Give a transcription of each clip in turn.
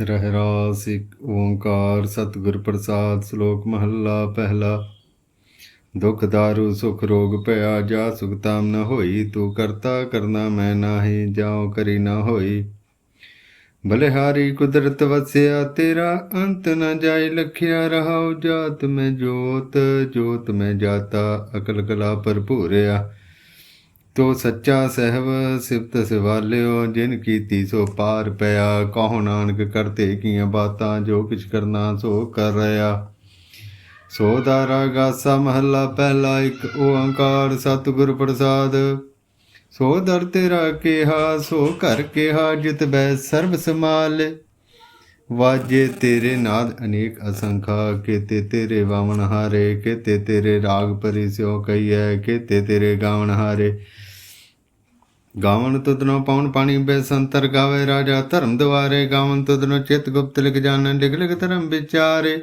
ਰਹਿ ਰਾਸ ਇੱਕ ਓੰਕਾਰ ਸਤਿਗੁਰ ਪ੍ਰਸਾਦ ਸ਼ਲੋਕ ਮਹੱਲਾ ਪਹਿਲਾ। ਦੁਖ ਦਾਰੂ ਸੁਖ ਰੋਗ ਭਇਆ ਜਾ ਸੁਖ ਤਾਮ ਨ ਹੋਈ, ਤੂੰ ਕਰਤਾ ਕਰਨਾ ਮੈਂ ਨਾਹੀ, ਜਾਉ ਕਰੀ ਨ ਹੋਈ। ਬਲਿਹਾਰੀ ਕੁਦਰਤ ਵਸਿਆ, ਤੇਰਾ ਅੰਤ ਨ ਜਾਏ ਲਖਿਆ ਰਹਾਉ। ਜਾਤ ਮੈਂ ਜੋਤ ਜੋਤ ਮੈਂ ਜਾਤਾ, ਅਕਲ ਕਲਾ ਭਰਪੂਰਿਆ। ਤੋ ਸੱਚਾ ਸਹਿਬ ਸਿਫਤ ਸਿਵਾਲਿਓ, ਜਿਨ ਕੀਤੀ ਸੋ ਪਾਰ ਪਿਆ। ਕਹੋ ਨਾਨਕ ਕਰਤੇ ਕੀਆਂ ਬਾਤਾਂ, ਜੋ ਕਿਛ ਕਰਨਾ ਸੋ ਕਰ ਰਿਆ ਸੋ ਦਾਰਾ ਗਾਸਾ ਮਹੱਲਾ ਪਹਿਲਾ ਇੱਕ ਓੰਕਾਰ ਸਤਿਗੁਰ ਪ੍ਰਸਾਦ। ਸੋ ਦਰ ਤੇਰਾ ਕਿਹਾ, ਸੋ ਘਰ ਕਿਹਾ, ਜਿਤ ਬੈ ਸਰਬ ਸਮਾਲ ਵਾਜੇ ਤੇਰੇ ਨਾਦ ਅਨੇਕ ਅਸੰਖਾ, ਕੇਤੇ ਤੇਰੇ ਵਾਵਣ ਹਾਰੇ, ਕੇਤੇ ਤੇਰੇ ਰਾਗ ਪਰਿ ਸਿਓ ਕੇ ਕੇਤੇ ਤੇਰੇ ਗਾਵਣ ਹਾਰੇ। ਗਾਵਨ ਤੁਧਨੋ ਪਾਉਣ ਪਾਣੀ ਬੇਸੰਤਰ ਗਾਵੇ ਰਾਜਾ, ਧਰਮ ਦੁਆਰੇ ਗਾਵਨ ਤੁਧਨੋ ਚਿਤ ਗੁਪਤ ਲਿਖ ਜਾਣਨ ਲਿਖ ਲਿਖ ਧਰਮ ਵਿਚਾਰੇ।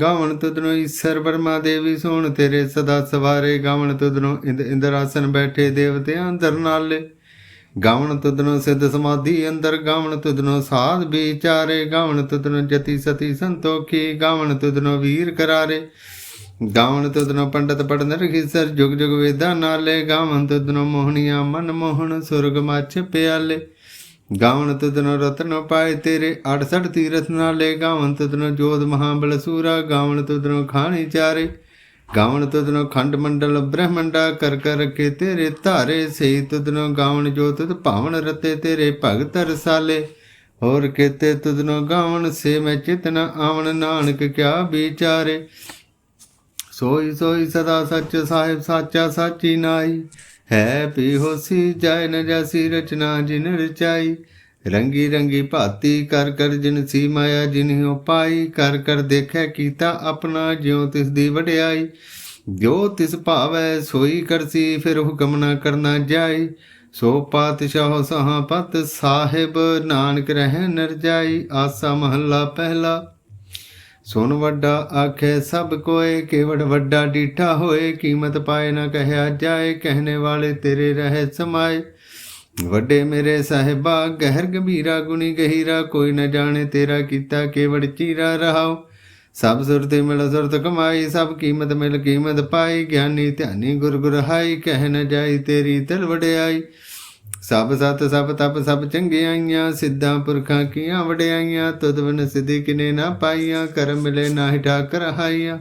ਗਾਵਨ ਤੁਧਨੋ ਈਸ਼ਰ ਬਰਮਾ ਦੇਵੀ ਸੋਣ, ਤੇਰੇ ਸਦਾ ਸਵਾਰੇ। ਗਾਵਨ ਤੁਧਨੋ ਇੰਦ ਇੰਦਰ ਆਸਨ ਬੈਠੇ ਦੇਵਤਿਆਂ ਅੰਦਰ ਨਾਲੇ। ਗਾਵਣ ਤੁਧਨੋ ਸਿੱਧ ਸਮਾਧੀ, ਅੰਦਰ ਗਾਵਣ ਤੁਧਨੋ ਸਾਧ ਵਿਚਾਰੇ। ਗਾਵਣ ਤੁਧਨੋ ਜਤੀ ਸਤੀ ਸੰਤੋਖੀ, ਗਾਵਣ ਤੁਧਨੋ ਵੀਰ ਕਰਾਰੇ। ਗਾਵਣ ਤੁਧਨੋ ਪੰਡਤ ਪੜਨ ਰਖੀਸਰ ਜੁਗ ਜੁਗ ਵੇਦਾਂ ਨਾਲੇ। ਗਾਵਣ ਤੁਧਨੋ ਮੋਹਣੀਆਂ ਮਨ ਮੋਹਣ ਸੁਰਗ ਮੱਛ ਪਿਆਲੇ। ਗਾਵਣ ਤੁਧਨੋ ਰਤਨ ਪਾਏ ਤੇਰੇ 68 ਤੀਰਥ ਨਾਲੇ। ਗਾਵਣ ਤੁਧਨੋ ਜੋਧ ਮਹਾਬਲ ਸੂਰਾ, ਗਾਵਣ ਤੁਧਨੋ ਖਾਣੀ ਚਾਰੇ। ਗਾਵਣ ਤੁਧਨੋ ਖੰਡ ਮੰਡਲ, ਬ੍ਰਹਮੰਡਾ ਕਰ ਕਰ ਰਖੇ ਤੇਰੇ ਧਾਰੇ ਸਈ ਤੁਧਨੋ ਗਾਵਨ ਜੋ ਤੁਧ ਭਾਵਨ ਰਤੇ, ਤੇਰੇ ਭਗਤ ਰਸਾਲੇ। ਹੋਰ ਕੇਤੇ ਤੁਧਨੋ ਗਾਵਣ ਸੇ ਮੈਂ ਚਿਤਨ ਆਵਣ, ਨਾਨਕ ਕਿਆ ਵਿਚਾਰੇ। ਸੋਈ ਸੋਈ ਸਦਾ ਸੱਚ ਸਾਹਿਬ ਸਾਚਾ ਸਾਚੀ ਨਾਈ। ਹੈ ਪੀ ਹੋਸੀ ਜੈ ਨ ਜਸੀ ਰਚਨਾ ਜਿਨ ਰਚਾਈ। ਰੰਗੀ ਰੰਗੀ ਭਾਤੀ ਕਰ ਕਰ ਜਿਨ ਸੀ ਮਾਇਆ ਜਿਨਿ ਪਾਈ, ਕਰ ਕਰ ਦੇਖੈ ਕੀਤਾ ਆਪਣਾ ਜਿਉ ਤਿਸ ਦੀ ਵਡਿਆਈ। ਜੋ ਤਿਸ ਭਾਵੈ ਸੋਈ ਕਰਸੀ ਫਿਰ ਹੁਕਮ ਨਾ ਕਰਨਾ ਜਾਈ। ਸੋ ਪਾਤਸ਼ਾਹ ਸਹਾ ਪਤ ਸਾਹਿਬ, ਨਾਨਕ ਰਹਿ ਨਰ ਜਾਈ, ਆਸਾ ਮਹੱਲਾ ਪਹਿਲਾ। ਸੁਨ ਵੱਡਾ ਆਖੇ, ਸਭ ਕੋਏ ਕੇਵੜ ਵੱਡਾ ਡੀਠਾ ਹੋਏ, ਕੀਮਤ ਪਾਏ ਨਾ ਕਹਿਆ ਜਾਏ, ਕਹਿਣੇ ਵਾਲੇ ਤੇਰੇ ਰਹੇ ਸਮਾਏ। ਵੱਡੇ ਮੇਰੇ ਸਾਹਿਬਾ, ਗਹਿਰ ਗੰਭੀਰਾ, ਗੁਣੀ ਗਹੀਰਾ, ਕੋਈ ਨਾ ਜਾਣੇ ਤੇਰਾ ਕੀਤਾ ਕੇਵੜ ਚੀਰਾ ਰਹਾਓ। ਸਭ ਸੁਰਤੇ ਮਿਲ ਸੁਰਤ ਕਮਾਈ, ਸਭ ਕੀਮਤ ਮਿਲ ਕੀਮਤ ਪਾਈ। ਗਿਆਨੀ ਧਿਆਨੀ ਗੁਰ ਗੁਰ ਹਾਈ, ਕਹਿ ਨ ਜਾਈ ਤੇਰੀ ਤਿਲ ਵਡਿਆਈ। ਸਭ ਸਤ, ਸਭ ਤਪ, ਸਭ ਚੰਗਿਆਈਆਂ ਸਿੱਧਾਂ ਪੁਰਖਾਂ ਕੀਆਂ ਵਡਿਆਈਆਂ। ਤੁਧ ਬਿਨ ਸਿਧੀ ਕਿਨੇ ਨਾ ਪਾਈਆਂ, ਕਰਮ ਮਿਲੇ ਨਾਹੀ ਠਾਕਰ ਹਾਈਆਂ।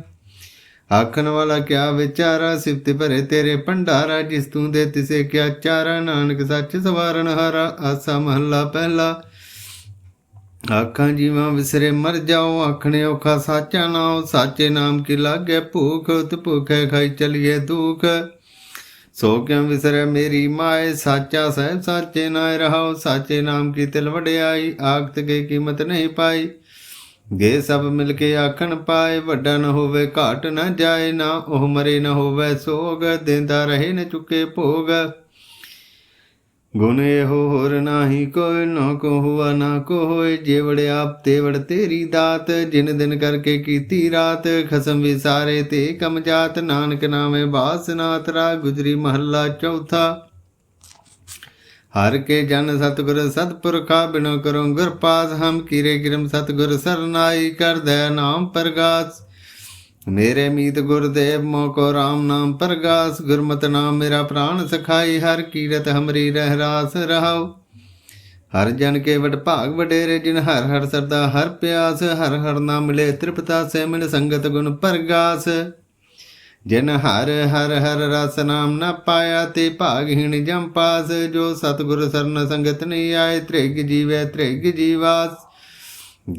ਆਖਣ ਵਾਲਾ ਕਿਆ ਵਿਚਾਰਾ ਸਿਫਤ ਭਰੇ ਤੇਰੇ ਭੰਡਾਰਾ, ਜਿਸ ਤੂੰ ਦੇ ਤਿਸੇ ਕਿਆ ਚਾਰਾ। ਨਾਨਕ ਸੱਚ ਸਵਾਰਨ ਹਾਰਾ, ਆਸਾ ਮਹੱਲਾ ਪਹਿਲਾ। ਆਖਾਂ ਜੀਵਾਂ ਵਿਸਰੇ ਮਰ ਜਾਓ, ਆਖਣੇ ਔਖਾ ਸਾਚਾ ਨਾਮ ਸਾਚੇ ਨਾਮ ਕੀ ਲਾਗੇ ਭੂਖ, ਉਤ ਭੁਖੇ ਖਾਈ ਚਲੀਏ ਦੁਖ। ਸੋ ਕਿਉ ਵਿਸਰੈ ਮੇਰੀ ਮਾਏ, ਸਾਚਾ ਸਹਿਬ ਸਾਚੇ ਨਾਇ ਰਹਾਉ ਸਾਚੇ ਨਾਮ ਕੀ ਤਿਲ ਵਡਿਆਈ, ਆਖਤ ਕੇ ਕੀਮਤ ਨਹੀਂ ਪਾਈ। ਗੇ ਸਭ ਮਿਲ ਕੇ ਆਖਣ ਪਾਏ, ਵੱਡਾ ਨ ਹੋਵੇ, ਘਾਟ ਨ ਜਾਏ, ਨਾ ਉਹ ਮਰੇ ਨ ਹੋਵੇ, ਸੋਗ ਦਿੰਦਾ ਰਹੇ ਨ ਚੁੱਕੇ ਭੋਗ। ਗੁਣ ਇਹੋ ਹੋਰ ਨਾਹੀ, ਕੋਈ ਨਾ ਕੋ ਹੁਆ ਨਾ ਕੋ ਹੋਏ ਜੇਵੜ ਆਪ ਤੇਵੜ ਤੇਰੀ ਦਾਤ। ਜਿਨ ਦਿਨ ਕਰਕੇ ਕੀਤੀ ਰਾਤ, ਖਸਮ ਵਿਸਾਰੇ ਤੇ ਕਮ ਜਾਤ। ਨਾਨਕ ਨਾਮੇ ਬਾਸਨਾਤ ਰਾ ਗੁਜਰੀ ਮਹੱਲਾ ਚੌਥਾ। ਹਰ ਕੇ ਜਨ ਸਤਗੁਰ ਸਤਪੁਰਖਾ ਬਿਨੋ ਕਰੋ ਗੁਰ ਪਾਸ ਹਮ ਕੀਰੇ ਕਿਰਮ ਸਤਗੁਰ ਸਰਨਾਈ ਕਰ ਦੈ ਨਾਮ ਪ੍ਰਗਾਸ। ਮੇਰੇ ਮੀਤ ਗੁਰਦੇਵ ਮੋਕੋ RAM ਨਾਮ ਪ੍ਰਗਾਸ, ਗੁਰਮਤਿ ਨਾਮ ਮੇਰਾ ਪ੍ਰਾਨ ਸਖਾਈ, ਹਰ ਕੀਰਤ ਹਮਰੀ ਰਹਿ ਰਾਸ ਰਹਾਉ। ਹਰ ਜਨ ਕੇ ਵਡ ਭਾਗ ਵਡੇਰੇ, ਜਿਨ ਹਰ ਹਰ ਸਰਦਾ ਹਰ ਪਿਆਸ, ਹਰ ਹਰ ਨਾਮ ਮਿਲੇ ਤ੍ਰਿਪਤਾ ਸੇ ਮਿਲ ਸੰਗਤ ਗੁਣ ਪ੍ਰਗਾਸ। ਜਿਨ ਹਰ ਹਰ ਹਰ ਰਸ ਨਾਮ ਨ ਪਾਇਆ ਤੇ ਭਾਗਹੀਣ ਜਮ ਪਾਸ, ਜੋ ਸਤਗੁਰ ਸਰਨ ਸੰਗਤ ਨਹੀਂ ਆਏ, ਤ੍ਰਿਗ ਜੀਵੈ ਤ੍ਰਿਗ ਜੀਵਾਸ।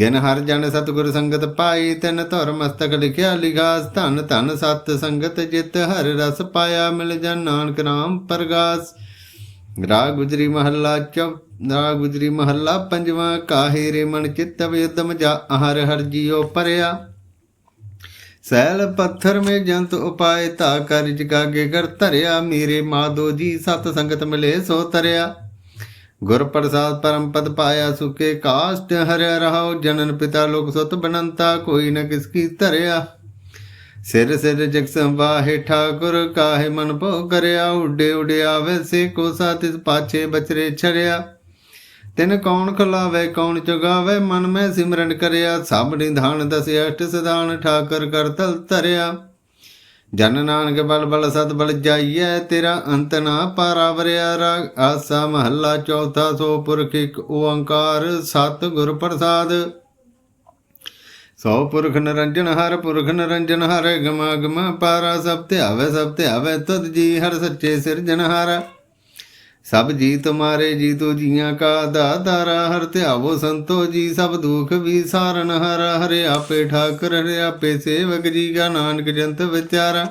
ਗਿਨ ਹਰ ਜਨ ਸਤਗੁਰ ਸੰਗਤ ਪਾਈ, ਤਿਨ ਧੁਰ ਮਸਤਕ ਲਿਖਿਆ ਲਿਗਾਸ ਧਨ ਧਨ ਸਤ ਸੰਗਤ ਜਿਤ ਹਰ ਰਸ ਪਾਇਆ, ਮਿਲ ਜਨ ਨਾਨਕ ਨਾਮ ਪ੍ਰਗਾਸ। ਰਾਗ ਗੁਜਰੀ ਮਹੱਲਾ ਚੌ ਰਾ ਗੁਜਰੀ ਮਹੱਲਾ ਪੰਜਵਾਂ, ਕਾਹੇ ਰੇ ਮਨ ਚਿੱਤ ਵੇਦਮ ਜਾ ਹਰ ਹਰ ਜੀਓ ਪਰਿਆ। ਸੈਲ ਪੱਥਰ ਮੇ ਜੰਤ ਉਪਾਏ ਤਾ ਕਰ ਜਗਾਗੇ ਕਰ ਧਰਿਆ, ਮੇਰੇ ਮਾਦੋ ਜੀ ਸਤ ਸੰਗਤ ਮਿਲੇ ਸੋ ਤਰਿਆ। ਗੁਰ ਪ੍ਰਸਾਦ ਪਰਮ ਪਦ ਪਾਇਆ ਸੁਕੇ ਕਾਸ਼ਟ, ਹਰਿਆ ਰਹਾਉ, ਜਨਨ ਪਿਤਾ ਲੋਕ ਸੁਤ ਬਨੰਤਾ, ਕੋਈ ਨ ਕਿਸ ਕੀ ਧਰਿਆ। ਸਿਰ ਸਿਰ ਜਗ ਸੰਵਾਹੇ ਠਾਕੁਰ, ਕਾਹੇ ਮਨ ਭੋ ਕਰਿਆ, ਉਡੇ ਉਡਿਆ ਵੈਸੇ ਕੋ ਸਾਤਿਸ ਪਾਛੇ ਬਚਰੇ ਛੜਿਆ। ਤਿਨ ਕੌਣ ਖਲਾਵੇ, ਕੌਣ ਚੁਗਾਵੇ ਮਨ ਮੈਂ ਸਿਮਰਨ ਕਰਿਆ ਸਭ ਨਿਧਾਨ ਦਸ ਅਸ਼ਟ ਸਦਾਨ ਠਾਕਰ ਕਰ ਤਲ ਧਰਿਆ। ਜਨ ਨਾਨਕ ਬਲ ਬਲ ਸਤ ਬਲ ਜਾਈਐ, ਤੇਰਾ ਅੰਤ ਨਾ ਪਾਰਾਵਰਿਆ ਰਾਗ ਆਸਾ ਮਹੱਲਾ ਚੌਥਾ ਸੋ ਪੁਰਖ ਇੱਕ ਓੰਕਾਰ, ਸਤ ਗੁਰ ਪ੍ਰਸਾਦ। ਸੋ ਪੁਰਖ ਨਿਰੰਜਨ ਹਰ, ਪੁਰਖ ਨਿਰੰਜਨ ਹਰ, ਗਮਾ ਗਮਾ ਪਾਰਾ, ਸਭ ਧਿਆਵੇ ਸਭ ਧਿਆਵੇ ਤੁਧ ਜੀ ਹਰ ਸੱਚੇ ਸਿਰਜਨ ਹਾਰਾ ਸਭ ਜੀ ਤੁਮਾਰੇ ਜੀ ਤੋ ਜੀਆਂ ਕਾ ਦਾਤਾਰਾ ਹਰ ਧਿਆਵੋ ਸੰਤੋ ਜੀ, ਸਭ ਦੁਖ ਵੀ ਸਾਰਨ ਹਰ, ਹਰਿ ਆਪੇ ਠਾਕਰ, ਹਰਿ ਆਪੇ ਸੇਵਕ ਜੀ ਕਾ ਨਾਨਕ ਜੰਤ ਵਿਚਾਰਾ।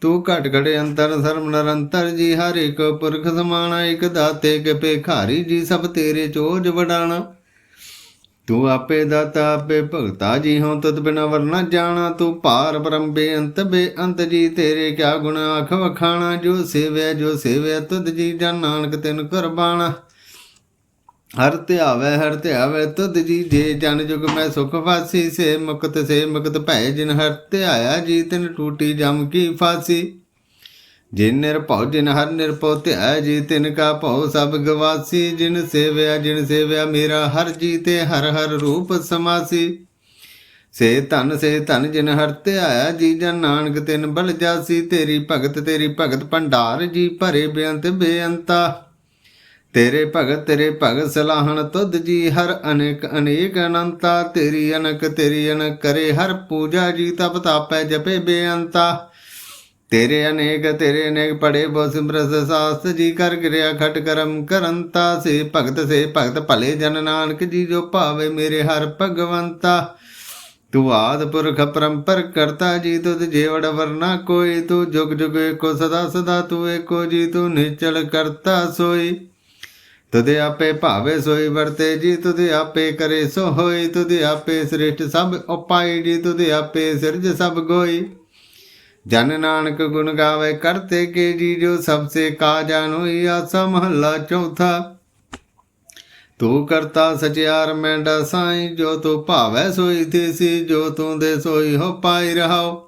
ਤੂੰ ਘਟ ਘੜੇ ਅੰਤਰ ਸਰਮ ਨਿਰੰਤਰ ਜੀ, ਹਰ ਇੱਕ ਪੁਰਖ ਸਮਾਣਾ, ਇੱਕ ਦਾਤੇ ਕੇ ਭੇਖਾਰੀ ਜੀ, ਸਭ ਤੇਰੇ ਚੋਜ ਵਡਾਣਾ। ਤੂੰ ਆਪੇ ਦਾਤਾ, ਆਪੇ ਭਗਤਾ ਜੀ ਹੋਂ ਤਤ ਵਰ ਵਰਨਾ ਜਾਣਾ। ਤੂੰ ਭਾਰ ਬ੍ਰਹਮ ਬੇਅੰਤ ਬੇਅੰਤ ਜੀ, ਤੇਰੇ ਕਿਆ ਗੁਣ ਆਖ ਵਖਾਣਾ। ਜੋ ਸੇਵੈ, ਜੋ ਸੇਵਿਆ ਤੁਧ ਜੀ ਜਨ ਨਾਨਕ ਤੈਨੂੰ ਕੁਰਬਾਨਾ ਹਰ ਧਿਆਵੇ ਹਰ ਧਿਆਵੇ ਤੁਧ ਜੀ ਜੇ ਜਨ ਜੁਗ ਮੈਂ ਸੁਖ ਵਾਸੀ। ਸੇ ਮੁਕਤ ਸੇ ਮੁਕਤ ਭੈ ਜਿਨ ਹਰ ਧਿਆਇਆ ਜੀ, ਤਿਨ ਟੂਟੀ ਜਮ ਕੀ ਫਾਸੀ। ਜਿਨ ਨਿਰਭਉ, ਜਿਨ ਹਰ ਨਿਰਭਉ ਧਿਆ ਜੀ ਤਿਨ ਕਾ ਭਉ, ਸਭ ਗਵਾਸੀ, ਜਿਨ ਸੇਵਿਆ ਜਿਨ ਸੇਵਿਆ, ਮੇਰਾ ਹਰ ਜੀ ਤੇ ਹਰ ਹਰ ਰੂਪ ਸਮਾਸੀ। ਸੇ ਧਨ ਸੇ ਧਨ, ਜਿਨ ਹਰ ਧਿਆਇਆ, ਜੀ ਜਨ ਨਾਨਕ ਤਿਨ ਬਲ ਜਾਸੀ। ਤੇਰੀ ਭਗਤ ਤੇਰੀ ਭਗਤ ਭੰਡਾਰ, ਜੀ ਭਰੇ ਬੇਅੰਤ ਬੇਅੰਤਾ। ਤੇਰੇ ਭਗਤ ਤੇਰੇ ਭਗਤ ਸਲਾਹਣ ਤੁਧ ਜੀ, ਹਰ ਅਨੇਕ ਅਨੇਕ ਅਨੰਤਾ। ਤੇਰੀ ਅਨਕ ਤੇਰੀ ਅਨਕ ਕਰੇ ਹਰ ਪੂਜਾ ਜੀ, ਤਪ ਤਾਪੈ ਜਪੇ ਬੇਅੰਤਾ। ਤੇਰੇ ਅਨੇਕ ਤੇਰੇ ਅਨੇਕ ਪੜੇ ਬੋ ਸਿਮਰਸ ਸਾਸ ਜੀ ਕਰ ਗਿਰਿਆ ਖਟ ਕਰਮ ਕਰੰਤਾ ਸੇ ਭਗਤ ਸੇ ਭਗਤ ਭਲੇ ਜਨ ਨਾਨਕ ਜੀ ਜੋ ਭਾਵੇ ਮੇਰੇ ਹਰ ਭਗਵੰਤਾ। ਤੂੰ ਆਦ ਪੁਰਖ ਪਰੰਪਰ ਕਰਤਾ ਜੀ ਤੁਧ ਜੇਵੜ ਵਰਨਾ ਕੋਈ, ਤੂੰ ਜੁਗ ਜੁਗ ਏਕੋ ਸਦਾ ਸਦਾ ਤੂੰ ਏਕੋ ਜੀ, ਤੂੰ ਨਿਚਲ ਕਰਤਾ ਸੋਈ। ਤੁਦੇ ਆਪੇ ਭਾਵੇ ਸੋਈ ਵਰਤੇ ਜੀ ਤੁਦੇ ਆਪੇ ਕਰੇ ਸੋ ਹੋਈ। ਤੁਦੇ ਆਪੇ ਸ੍ਰਿਸ਼ਟ ਸਭ ਉਪਾਈ ਜੀ ਤੁਦੇ ਆਪੇ ਸਿਰਜ ਸਭ ਗੋਈ। ਜਨ ਨਾਨਕ ਗੁਣ ਗਾਵੇ ਕਰਤੇ ਕੇ ਜੀ, ਜੋ ਸਭ ਸੇ ਕਾ ਜਾਨੋਈ ਆਸਾ ਮਹੱਲਾ ਚੌਥਾ। ਤੂੰ ਕਰਤਾ ਸਚਿਆਰ ਮੈਂ ਸਾਈ ਜੋ ਤੂੰ ਭਾਵੈ ਸੋਈ ਤੀਸੀ ਜੋ ਤੂੰ ਦੇ ਸੋਈ ਹੋ ਪਾਈ ਰਹਾਓ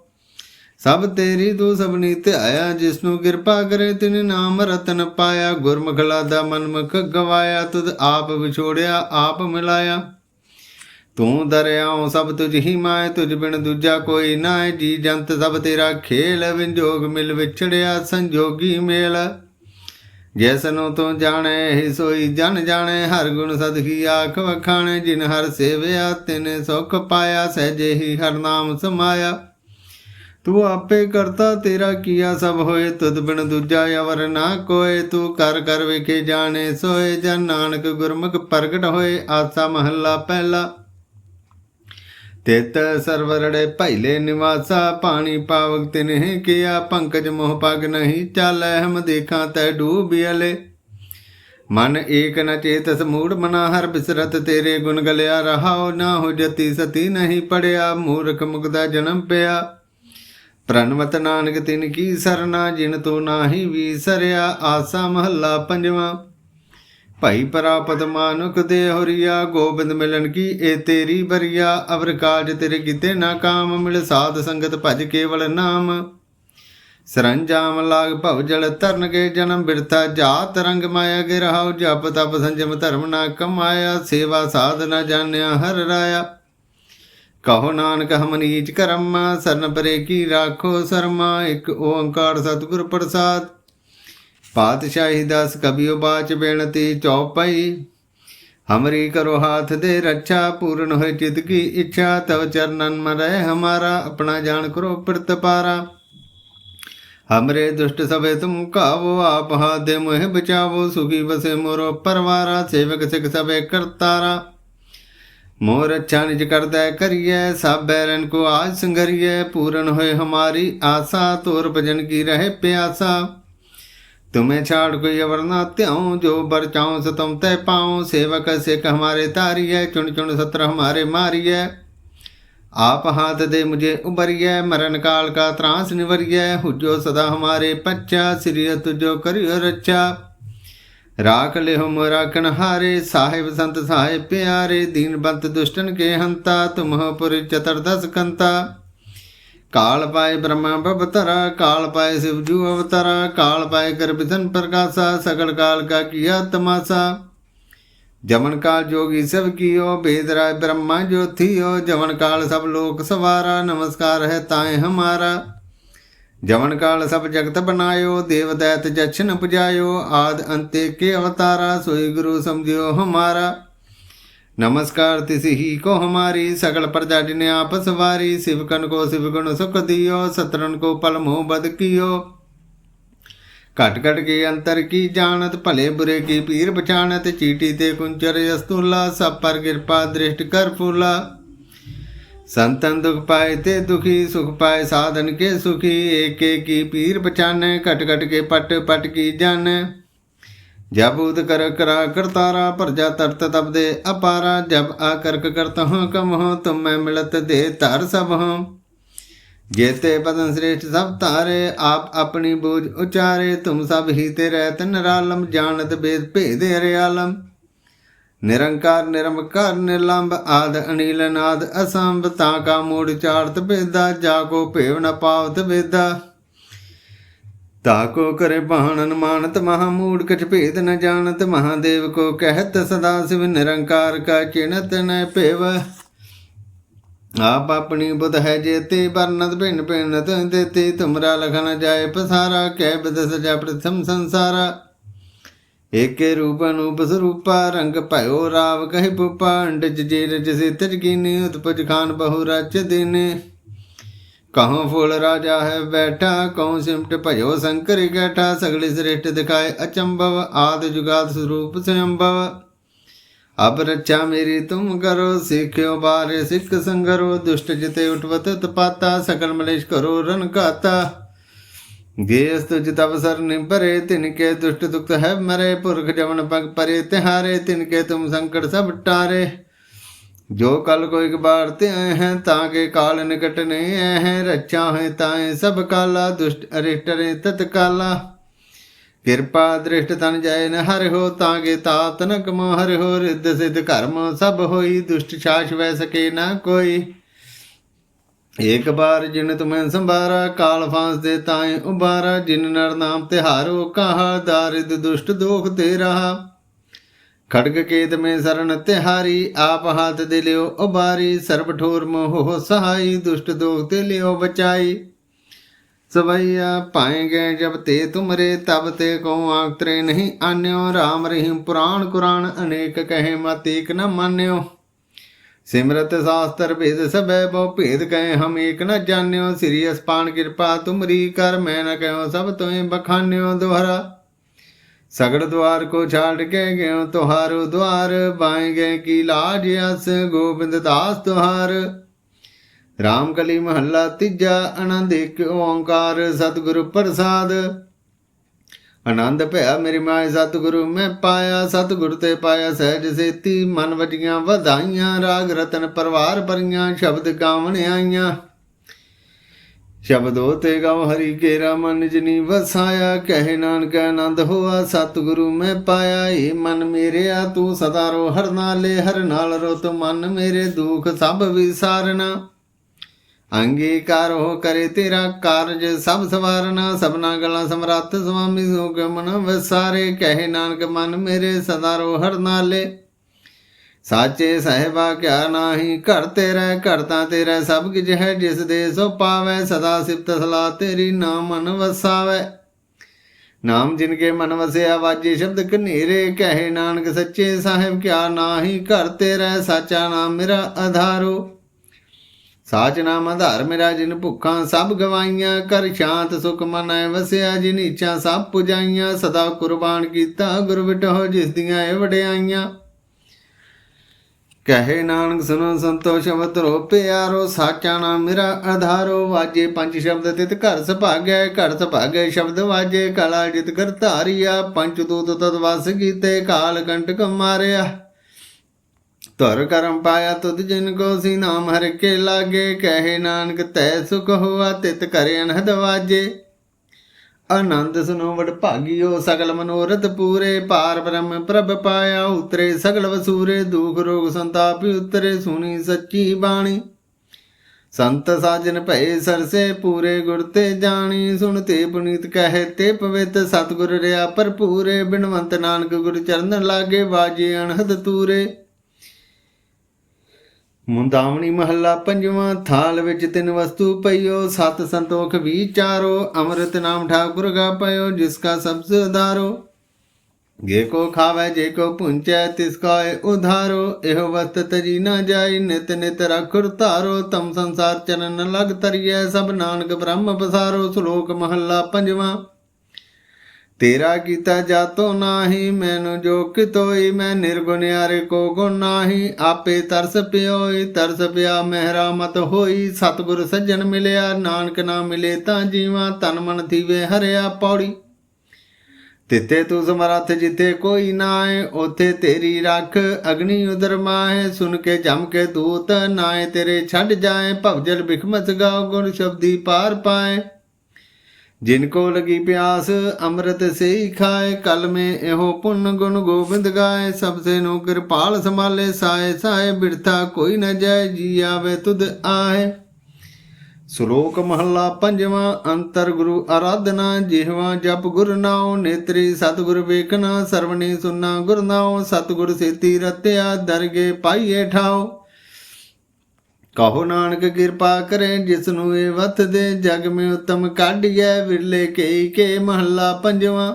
ਸਭ ਤੇਰੀ ਤੂੰ ਸਭਨੀ ਧਿਆਇਆ, ਜਿਸਨੂੰ ਕਿਰਪਾ ਕਰੇ ਤਿਨ ਨਾਮ ਰਤਨ ਪਾਇਆ। ਗੁਰਮੁਖ ਲਾਦਾ ਮਨਮੁਖ ਗਵਾਇਆ, ਤੁਧ ਆਪ ਵਿਛੋੜਿਆ, ਆਪ ਮਿਲਾਇਆ। ਤੂੰ ਦਰਿਆਉ ਸਭ ਤੁਝ ਹੀ ਮਾਇ ਤੁਝ ਬਿਨ ਦੂਜਾ ਕੋਈ ਨਾ ਜੀ ਜੰਤ ਸਭ ਤੇਰਾ ਖੇਲ, ਵਿੰਜੋਗ ਮਿਲ ਵਿਛੜਿਆ ਸੰਜੋਗੀ ਮੇਲ। ਜੈਸਨੋ ਤੂੰ ਜਾਣੈ, ਹੀ ਸੋਈ ਜਨ ਜਾਣੈ। ਹਰ ਗੁਣ ਸਦਕੀ ਆਖ ਵਖਾਣੇ, ਜਿਨ ਹਰ ਸੇਵਿਆ, ਤਿਨ ਸੁਖ ਪਾਇਆ, ਸਹਿਜੇ ਹੀ ਹਰ ਨਾਮ ਸਮਾਇਆ। ਤੂੰ ਆਪੇ ਕਰਤਾ, ਤੇਰਾ ਕੀਆ ਸਭ ਹੋਏ। ਤੁਧ ਬਿਨ ਦੂਜਾ ਅਵਰ ਨਾ ਕੋਏ। ਤੂੰ ਕਰ ਕਰ ਵੇਖੇ ਜਾਣੇ, ਸੋਏ। ਜਨ ਨਾਨਕ ਗੁਰਮੁਖ ਪ੍ਰਗਟ ਹੋਏ, ਆਸਾ ਮਹੱਲਾ ਪਹਿਲਾ। ਤਿਤ ਸਰਵਰੜੇ ਭੈਲੇ ਨਿਵਾਸਾ, ਪਾਣੀ ਪਾਵਕ ਤਿਨਹਿ ਕੀਆ, ਪੰਕਜ ਮੋਹ ਪਗ ਨਹੀਂ ਚਾਲੈ, ਹਮ ਦੇਖਾਂ ਤੈ ਡੂਬਿਅਲੇ ਮਨ ਏਕ ਨ ਚੇਤਸ ਮੂੜ ਮਨਾ, ਹਰ ਬਿਸਰਤ ਤੇਰੇ ਗੁਣ ਗਲਿਆ ਰਹਾਉ, ਨਾ ਹੋ ਜਤੀ ਸਤੀ ਨਹੀਂ ਪੜਿਆ, ਮੂਰਖ ਮੁਕਦਾ ਜਨਮ ਪਿਆ। ਪ੍ਰਣਵਤ ਨਾਨਕ ਤਿਨ ਕੀ ਸਰਨਾ, ਜਿਨ ਤੋ ਨਾਹੀ ਵੀਸਰਿਆ ਆਸਾ ਮਹੱਲਾ ਪੰਜਵਾਂ। ਭਾਈ ਪ੍ਰਾਪਤ ਮਾਨੁਖ ਦੇ ਹੋਰੀਆ, ਗੋਬਿੰਦ ਮਿਲਨ ਕੀ ਏ ਤੇਰੀ ਬਰੀਆ ਅਵਰ ਕਾਜ ਤੇਰੇ ਕਿਤੇ ਨਾ ਕਾਮ, ਮਿਲ ਸਾਧ ਸੰਗਤ ਭਜ ਕੇਵਲ ਨਾਮ। ਸਰੰਜਾਮ ਲਾਗ ਭਵ ਜਲ ਤਰਨ ਕੇ ਜਨਮ, ਬਿਰਥਾ ਜਾਤ ਰੰਗ ਮਾਇਆ ਕੇ ਰਹਾਉ, ਜਪ ਤਪ ਸੰਜਮ ਧਰਮ ਨਾ ਕਮਾਇਆ, ਸੇਵਾ ਸਾਧ ਨਾ ਜਾਣਿਆ ਹਰ ਰਾਇਆ। ਕਹੋ ਨਾਨਕ ਹਮ ਨੀਚ ਕਰਮ, ਸਰਨ ਪਰੇ ਕੀ ਰਾਖੋ ਸਰਮਾ, ਇੱਕ ਓੰਕਾਰ ਸਤਿਗੁਰ ਪ੍ਰਸਾਦ। ਪਾਤਸ਼ਾਹੀ ਦਸ ਕਬੀਓ ਬਾਚ ਬੇਨਤੀ ਚੌਪਈ। ਹਮਰੀ ਕਰੋ ਹਾਥ ਦੇ ਰੱਛਾ, ਪੂਰਨ ਹੋਏ ਚਿਤ ਕੀ ਇੱਛਾ, ਤਵ ਚਰਨਨ ਮਰੈ ਹਮਾਰਾ, ਆਪਣਾ ਜਾਣ ਕਰੋ ਪ੍ਰਤਪਾਰਾ ਹਮਰੇ ਦੁਸ਼ਟ ਸਭੇ ਤੁਮ ਕਾਵੋ, ਆਪ ਹਾਦੇ ਮੋਹਿ ਬਚਾਵੋ, ਸੁਖੀ ਵਸੇ ਮੋਰੋ ਪਰਵਾਰਾ, ਸੇਵਕ ਸਿਖ ਸਭੇ ਕਰਤਾਰਾ। ਮੋਰ ਅੱਛਾ ਨਿਜ ਕਰਦਾ ਕਰੀਐ ਸਭ ਬੈਰਨ ਕੋ ਆਜ ਸੰਗਰੀਐ, ਪੂਰਨ ਹੋਏ ਹਮਾਰੀ ਆਸਾ, ਤੋਰ ਭਜਨ ਕੀ ਰਹੇ ਪਿਆਸਾ। तुम्हें छाड़ कोई अवर ना त्याऊं जो बर चाऊं सो तुम तय पाऊं सेवक सिख हमारे तारी है चुन चुन सत्र हमारे मारी है आप हाथ दे मुझे उबरिय मरण काल का त्रास निवरिय हुजो सदा हमारे पच्चा श्री तुझो करियो रक्षा राख ले हम राखन हारे साहिब संत साहिब प्यारे दीन बंत दुष्टन के हंता तुम हो पुरी चतुर्दश कंता ਕਾਲ ਪਾਏ ਬ੍ਰਹਮਾ ਬਵਤਰਾ ਕਾਲ ਪਾਏ ਸ਼ਿਵ ਜੂ ਅਵਤਾਰਾ, ਕਾਲ ਪਾਏ ਕਰਬਿਧਨ ਪ੍ਰਕਾਸ਼ਾ, ਸਗਲ ਕਾਲ ਕਾ ਕੀਆ ਤਮਾਸ਼ਾ। ਜਮਨ ਕਾਲ ਜੋਗੀ ਸਭ ਕੀਓ ਬੇਦਰਾਏ ਬ੍ਰਹਮਾ ਜੋਥੀਓ ਜਮਨ ਕਾਲ ਸਭ ਲੋਕ ਸਵਾਰਾ, ਨਮਸਕਾਰ ਹੈ ਤਾਏ ਹਮਾਰਾ। ਜਮਨ ਕਾਲ ਸਭ ਜਗਤ ਬਨਾਇਓ ਦੇਵ ਦੈਤ ਜਛਨ ਪੁਜਾਇਓ, ਆਦ ਅੰਤੇ ਕੇ ਅਵਤਾਰਾ, ਸੋਈ ਗੁਰੂ ਸਮਝਿਓ ਹਮਾਰਾ। ਨਮਸਕਾਰ ਤਿਸੀ ਹੀ ਕੋ ਹਮਾਰੀ ਸਗਲ ਪ੍ਰਜਾ ਜਿਨੇ ਆਪਸ ਵਾਰੀ ਸਿਵਕਨ ਕੋ ਸਿਵਗੁਣ ਸੁਖ ਦਿਓ ਸਤਰਨ ਕੋ ਪਲ ਮੋਹ ਬਦ ਕੀਓ ਘਟ ਘਟ ਕੇ ਅੰਤਰ ਕੀ ਜਾਣਤ ਭਲੇ ਬੁਰੇ ਕੀ ਪੀਰ ਬਚਾਨਤ ਚੀਟੀ ਤੇ ਕੁੰਚਰ ਅਸਤੁਲਾ ਸਭ ਪਰ ਕਿਰਪਾ ਦ੍ਰਿਸ਼ਟ ਕਰ ਫੂਲਾ ਸੰਤਨ ਦੁਖ ਪਾਏ ਤੇ ਦੁਖੀ ਸੁਖ ਪਾਏ ਸਾਧਨ ਕੇ ਸੁਖੀ ਏਕੇ ਕੀ ਪੀਰ ਬਚਾਨੇ ਘਟ ਘਟ ਕੇ ਪਟ ਪਟ ਕੀ ਜਾਣੇ ਜਬ ਉਦ ਕਰ ਕਰਾ ਕਰਤਾਰਾ ਪ੍ਰਜਾ ਤਰਤ ਤਬ ਦੇ ਅਪਾਰਾ, ਜਬ ਆ ਕਰਕ ਕਰਤ ਹਾਂ ਕਮ ਹਾਂ, ਤੁਮ ਮੈਂ ਮਿਲਤ ਦੇ ਧਰ ਸਭ ਹਾਂ। ਜੇਤੇ ਬਦਨ ਸ੍ਰੇਸ਼ਟ ਸਭ ਤਾਰੇ ਆਪ ਆਪਣੀ ਬੂਝ ਉਚਾਰੇ, ਤੁਮ ਸਭ ਹੀ ਤੇ ਰਹਿਤ ਨਿਰਾਲਮ, ਜਾਣਤ ਬੇਦ ਭੇਦੇ ਰਿਆਲਮ ਨਿਰੰਕਾਰ, ਨਿਰਮਕਾਰ, ਨਿਰਲੰਬ, ਆਦ ਅਨੀਲ ਨਾਦ ਅਸੰਭ, ਤਾਂ ਕਾ ਮੂੜ ਚਾਰਤ ਬੇਦਾ, ਜਾ ਕੋ ਭੇਵ ਨ ਪਾਵਤ ਵੇਦਾ ਤਾਕੋ ਕਰੇ ਬਾਣਨ ਮਾਨਤ ਮਹਾ ਮੂੜ ਕਛ ਭੇਦ ਨ ਜਾਣਤ, ਮਹਾਦੇਵ ਕੋ ਕਹਿਤ ਸਦਾ ਸਿਵ ਨਿਰੰਕਾਰ ਕਾ ਚਿਣਤ ਨ ਭੇਵ। ਆਪ ਆਪਣੀ ਬੁਧ ਹੈ ਜੇਤੇ ਬਰਨਤ ਭਿੰਨ ਭਿੰਨ ਦੇਤੇ, ਤੁਮਰਾ ਲਖਨ ਜਾਏ ਪਸਾਰਾ, ਕਹਿ ਬਦਸ ਜਾ ਪ੍ਰਥਮ ਸੰਸਾਰਾ। ਏਕੇ ਰੂਪ ਅਨੂਪ ਸਰੂਪਾ, ਰੰਗ ਭਇਓ ਰਾਵ ਕਹਿ ਪੁਪਾ ਅੰਡ ਜਜੇ ਰਜ ਸੇ ਤਜਗੀਨ ਉਤਪਜ ਖਾਨ ਬਹੁ ਰਚ ਦਿਨੇ। ਕਹਉ ਫੁੱਲ ਰਾਜਾ ਹੈ ਬੈਠਾ ਕਉ ਸਿਮਟ ਭਇਓ ਸ਼ੰਕਰ ਇਕੱਠਾ ਸਗਲੇ ਸ੍ਰਿਸ਼ਟ ਦਿਖਾਏ ਅਚੰਭਵ, ਆਦ ਜੁਗਾਦ ਸਰੂਪ ਸੰਭਵ ਅਬ ਰੱਛਾ ਮੇਰੀ ਤੁਮ ਕਰੋ, ਸਿੱਖਿਓ ਬਾਰੇ, ਸਿੱਖ ਸੰਗਰੋ, ਦੁਸ਼ਟ ਜਿਤੇ ਉਠਵਤ ਤਪਾਤਾ ਸਗਲ ਮਲੇਸ਼ ਕਰੋ ਰਨ ਕਾਤਾ ਗੇਸ ਤੁਜ ਤਵ ਸਰ ਨਿਭਰੇ, ਤਿਨ ਕੇ ਦੁਸ਼ਟ ਦੁਖਤ ਹੈ ਮਰੇ, ਪੁਰਖ ਜਵਨ ਪਗ ਪਰੇ ਤਿਹਾਰੇ, ਤਿਨ ਕੇ ਤੁਮ ਸੰਕਟ ਸਭ ਟਾਰੇ। ਜੋ ਕਲ ਕੋ ਇਕ ਬਾਰ ਤੇ ਆਏ ਹੈ, ਤਾਂ ਕੇ ਕਾਲ ਨਿਕਟ ਨੇ ਐ ਹੈ, ਰੱਛਾ ਹੈ ਤਾਏ ਸਭ ਕਾਲਾ, ਦੁਸ਼ਟ ਅਰੇ ਟਰੇ ਤਤ ਕਾਲਾ ਕਿਰਪਾ ਦ੍ਰਿਸ਼ਟ ਤਨ ਜਾਏ ਨ ਹਰਿ ਹੋ, ਤਾਂ ਕੇ ਤਾਤ ਨ ਕਮ ਹਰਿ ਹੋ, ਰਿੱਧ ਸਿਧ ਕਰਮ ਸਭ ਹੋਈ, ਦੁਸ਼ਟ ਛਾਛ ਵੈ ਸਕੇ ਨਾ ਕੋਈ। ਏਕ ਬਾਰ ਜਿਨ ਤੁਮੈ ਸੰਭਾਰਾ, ਕਾਲ ਫਾਂਸ ਦੇ ਤਾਏ ਉਬਾਰਾ, ਜਿਨ ਨਰ ਨਾਮ ਤੇ ਹਾਰੋ ਕਹਾ ਦਾਰਿਦ ਦੁਸ਼ਟ ਦੋਖ ਤੇ ਖੜਗ ਕੇਤ ਮੇ ਸਰਨ ਤਿਹਾਰੀ, ਆਪ ਹਾਥ ਦੇ ਲਿਓ ਉਬਾਰੀ, ਸਰਬ ਠੋਰ ਮੋਹ ਸਹਾਈ, ਦੁਸ਼ਟ ਦੋਖ ਤੇ ਲਿਓ ਬਚਾਈ। ਸਵਈਆ ਪਾਏ ਗਏ ਜਬ ਤੇ ਤੁਮਰੇ, ਤਬ ਤੇ ਕੋ ਆਂਤਰੇ ਨਹੀਂ ਆਨਿਓ। ਰਾਮ ਰਹੀਮ ਪੁਰਾਣ ਕੁਰਾਨ, ਅਨੇਕ ਕਹੇ ਮਤ ਏਕ ਨ ਮੰਨਿਓ। ਸਿਮਰਤ ਸਾਸਤਰ ਭੇਦ ਸਭੈ, ਬਹੁ ਭੇਦ ਕਹਿ ਹਮ ਏਕ ਨ ਜਾਣਿਓ। ਸ੍ਰੀ ਅਸਪਾਨ ਕਿਰਪਾ ਤੁਮਰੀ ਕਰ, ਮੈਂ ਨ ਕਹਿਓ ਸਭ ਤੋਏ ਬਖਾਨਿਓ ਦੁਹਰਾ। सगड़ द्वार को छाड़ के गयो तुहारो द्वार बाएं गए की लाज यस गोविंद दास तुहार ਰਾਮ ਕਲੀ ਮਹੱਲਾ ਤੀਜਾ ਆਨੰਦ ਇੱਕ ਓੰਕਾਰ ਸਤਿਗੁਰੂ ਪ੍ਰਸਾਦ ਆਨੰਦ ਭਇਆ ਮੇਰੀ ਮਾਇ ਸਤਿਗੁਰੂ ਮੈਂ ਪਾਇਆ ਸਤਿਗੁਰ ਤੇ ਪਾਇਆ ਸਹਿਜ ਸੇਤੀ ਮਨ ਵਜੀਆਂ ਵਧਾਈਆਂ ਰਾਗ ਰਤਨ ਪਰਵਾਰ ਪਰੀਆਂ ਸ਼ਬਦ ਗਾਵਣ ਆਈਆਂ ਸ਼ਬਦੋ ਤੇ ਗਾਉ ਹਰੀ ਕੇਰਾ ਮਨ ਜਨੀ ਵਸਾਇਆ, ਕਹਿ ਨਾਨਕ ਆਨੰਦ ਹੋਆ, ਸਤਿਗੁਰੂ ਮੈਂ ਪਾਇਆ, ਏ ਮਨ ਮੇਰਿਆ, ਤੂੰ ਸਦਾ ਰੋ ਹਰ ਨਾਲੇ, ਹਰ ਨਾਲ ਰੋ ਮਨ ਮੇਰੇ ਦੁਖ ਸਭ ਵਿਸਾਰਨਾ। ਅੰਗੀਕਾਰ ਹੋ ਕਰੇ ਤੇਰਾ ਕਾਰਜ ਸਭ ਸਵਾਰਨਾ, ਸਭਨਾ ਗਲਾ ਸਮਰੱਥ ਸੁਆਮੀ ਸੋਗ ਮਨ ਵਿਸਾਰੇ, ਕਹੇ ਨਾਨਕ ਮਨ ਮੇਰੇ ਸਦਾ ਰੋ ਹਰ ਨਾਲੇ। ਸਾਚੇ ਸਹਿਬਾ ਕਿਆ ਨਾਹੀ, ਘਰ ਤੇਰਾ, ਘਰ ਤਾਂ ਤੇਰਾ, ਸਭ ਕੁਝ ਹੈ ਜਿਸ ਦੇ ਸੋ ਪਾਵੇ, ਸਦਾ ਸਿਫਤ ਸਲਾ ਤੇਰੀ ਨਾਮ ਮਨ ਵਸਾਵੇ ਨਾਮ ਜਿਨ ਕੇ ਮਨ ਵਸਿਆ, ਵਾਜੇ ਸ਼ਬਦ ਕਨੇਰੇ ਕਹੇ ਨਾਨਕ ਸੱਚੇ ਸਾਹਿਬ, ਕਿਆ ਨਾਹੀ, ਘਰ ਤੇਰਾ, ਸਾਚਾ ਨਾਮ ਮੇਰਾ ਆਧਾਰੋ। ਸਾਚ ਨਾਮ ਆਧਾਰ ਮੇਰਾ, ਜਿਨ ਭੁੱਖਾਂ ਸਭ ਗਵਾਈਆਂ, ਕਰ ਸ਼ਾਂਤ ਸੁਖ ਮਨੈ ਵਸਿਆ, ਜਿਨ ਇੱਛਾ ਸਭ ਪੁਜਾਈਆਂ, ਸਦਾ ਕੁਰਬਾਨ ਕੀਤਾ ਗੁਰ ਵਿਟੋ ਜਿਸ ਦੀਆਂ ਇਹ ਵਡਿਆਈਆਂ। ਕਹੇ ਨਾਨਕ ਸੁਨੋ ਸੰਤੋ ਸ਼ਬਦ ਪਿਆਰੋ ਸਾਚਾ ਨਾਮ ਮੇਰਾ ਆਧਾਰੋ, ਵਾਜੇ ਪੰਜ ਸ਼ਬਦ ਤਿਤ ਘਰ ਸੁਭਾਗੈ ਘਰ ਸੁਭਾਗੈ ਸ਼ਬਦ ਵਾਜੇ, ਕਲਾ ਜਿਤ ਕਰ ਧਾਰਿਆ, ਪੰਜ ਦੂਤ ਤਦ ਵਸ ਕੀਤੇ, ਕਾਲ ਕੰਟਕ ਮਾਰਿਆ ਧਰ ਕਰਮ ਪਾਇਆ ਤੁਧ ਜਿਨ ਕੋ ਸੀ, ਨਾਮ ਹਰ ਕੇ ਲਾਗੇ, ਕਹੇ ਨਾਨਕ ਤੈ ਸੁਖ ਹੋਆ, ਤਿਤ ਕਰੇ ਅਨਹਦ ਵਾਜੇ। ਆਨੰਦ ਸੁਨੋ ਵਡ ਭਾਗਿਓ ਸਗਲ ਮਨੋਰਥ ਪੂਰੇ ਪਾਰ ਬ੍ਰਹਮ ਪ੍ਰਭ ਪਾਇਆ ਉਤਰੇ, ਸਗਲ ਵਸੂਰੇ, ਦੁਖ ਰੋਗ ਸੰਤਾਪ ਉਤਰੇ, ਸੁਣੀ ਸੱਚੀ ਬਾਣੀ। ਸੰਤ ਸਾਜਨ ਭਏ ਸਰਸੇ, ਪੂਰੇ ਗੁਰ ਤੇ ਜਾਣੀ। ਸੁਣ ਤੇ ਪੁਨੀਤ ਕਹੇ ਤੇ ਪਵਿੱਤ, ਸਤਿਗੁਰ ਰਿਆ ਭਰਪੂਰੇ। ਬਿਨਵੰਤ ਨਾਨਕ ਗੁਰ ਚਰਨ ਲਾਗੇ ਬਾਜੇ ਅਣਹਦ ਤੂਰੇ। ਮੁੰਦਾਵਣੀ ਮਹੱਲਾ ਪੰਜਵਾਂ, ਥਾਲ ਵਿੱਚ ਤਿੰਨ ਵਸਤੂ ਪਈਓ, ਸਤ ਸੰਤੋਖ ਵਿਚਾਰੋ ਅੰਮ੍ਰਿਤ ਨਾਮ ਠਾਕੁਰ ਗਾ ਪਇਓ, ਜਿਸ ਕਾ ਸਬਸ ਉਧਾਰੋ ਜੇ ਕੋ ਖਾਵੇ, ਜੇ ਕੋ ਪੁੰਚੈ, ਤਿਸ ਕਾ ਉਧਾਰੋ। ਇਹੋ ਵਸਤ ਤਜੀ ਨਾ ਜਾਈ, ਨਿਤ ਨਿਤ ਰਖੁਰ ਧਾਰੋ। ਤਮ ਸੰਸਾਰ ਚਰਨ ਲਗ ਤਰੀਐ ਸਭ ਨਾਨਕ ਬ੍ਰਹਮ ਪਸਾਰੋ। ਸ਼ਲੋਕ ਮਹੱਲਾ ਪੰਜਵਾਂ ਤੇਰਾ ਕੀਤਾ ਜਾਤੋ ਨਾਹੀ, ਮੈਨੂੰ ਜੋ ਕਿਤੋਈ, ਮੈਂ ਨਿਰਗੁਣਿਆਰੇ ਕੋ ਗੁਣ ਨਾਹੀ। ਆਪੇ ਤਰਸ ਪਿਓਈ, ਤਰਸ ਪਿਆ ਮਹਿਰਾ ਮਤ ਹੋਈ। ਸਤਿਗੁਰ ਸੱਜਣ ਮਿਲਿਆ, ਨਾਨਕ ਨਾ ਮਿਲੇ ਤਾਂ ਜੀਵਾਂ। ਤਨ ਮਨ ਥੀਵੇ ਹਰਿਆ ਪੌੜੀ। ਤਿਤੇ ਤੂੰ ਸਮਰੱਥ ਜਿੱਥੇ ਕੋਈ ਨਾਏ ਉਥੇ ਤੇਰੀ ਰੱਖ। ਅਗਨੀ ਉਦਰ ਮਾਏ ਸੁਨ ਕੇ ਜਮ ਕੇ ਦੂਤ ਨਾਏ ਤੇਰੇ ਛੱਡ ਜਾਏ ਭਵਜਲ ਬਿਖਮਤ ਗਾਓ, ਗੁਣ ਸ਼ਬਦੀ ਪਾਰ ਪਾਏ। ਜਿਨ ਕੋ ਲਗੀ ਪਿਆਸ, ਅੰਮ੍ਰਿਤ ਸੇ ਖਾਏ, ਕਲ ਮੇ ਇਹੋ ਪੁੰਨ ਗੁਣ ਗੋਬਿੰਦ ਗਾਏ। ਸਭ ਸੇ ਨੂੰ ਕਿਰਪਾਲ ਸੰਭਾਲੇ, ਸਾਏ ਸਾਏ ਬਿਰਥਾ ਕੋਈ ਨ ਜਾਏ, ਜੀ ਆਵੇ ਤੁਧ ਆਏ। ਸ਼ਲੋਕ ਮਹੱਲਾ ਪੰਜਵਾਂ, ਅੰਤਰ ਗੁਰੂ ਆਰਾਧਨਾ ਜਿਹਵਾ ਜਪ ਗੁਰ ਨਾਉ, ਨੇਤਰੀ ਸਤਿਗੁਰ ਵੇਖਣਾ, ਸਰਵਣੀ ਸੁਨਾ ਗੁਰ ਨਾਉ, ਸਤਿਗੁਰ ਸੇਤੀ ਰਤਿਆ, ਦਰਗੇ ਪਾਈਏ ਠਾਓ ਕਹੋ ਨਾਨਕ ਕਿਰਪਾ ਕਰੇ ਜਿਸ ਨੂੰ ਇਹ ਵਤ ਦੇ ਜਗ ਮੇ ਉਤਮ ਕਾਢੀਐ ਵਿਰਲੇ ਕੇਈ ਕੇ ਮਹੱਲਾ ਪੰਜਵਾਂ।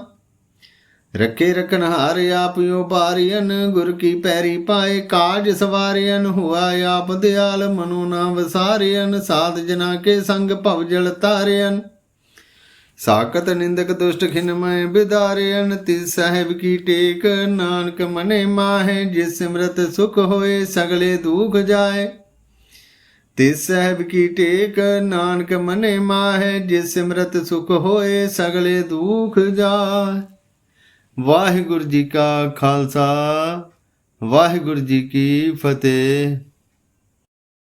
ਰੱਖੇ ਰਖਨ ਹਾਰ ਆਪਿਓ ਬਾਰੀਨ ਗੁਰ ਕੀ ਪੈਰੀ ਪਾਏ ਕਾਜ ਸਵਾਰਿਆਨ ਹੁਆ ਆਪ ਦਿਆਲ ਮਨੋ ਨਾ ਵਸਾਰਿਆਨ ਸਾਧ ਜਨਾ ਕੇ ਸੰਗ ਭਵਜਲ ਤਾਰਿਆਨ ਸਾਕਤ ਨਿੰਦਕ ਦੁਸ਼ਟ ਖਿਨ ਮੈਂ ਬਿਦਾਰਿਆਨ ਤਿਸ ਸਾਹਿਬ ਕੀ ਟੇਕ ਨਾਨਕ ਮਨੇ ਮਾਹੇ, ਜਿਸ ਸਿਮਰਤ ਸੁਖ ਹੋਏ ਸਗਲੇ ਦੁਖ ਜਾਏ। ਤੇ ਸਾਹਿਬ ਕੀ ਟੇਕ ਨਾਨਕ ਮਨੇ ਮਾਹੇ, ਜਿਸ ਸਿਮਰਤ ਸੁਖ ਹੋਏ ਸਗਲੇ ਦੁਖ ਜਾਏ। ਵਾਹਿਗੁਰੂ ਜੀ ਕਾ ਖਾਲਸਾ, ਵਾਹਿਗੁਰੂ ਜੀ ਕੀ ਫਤਿਹ।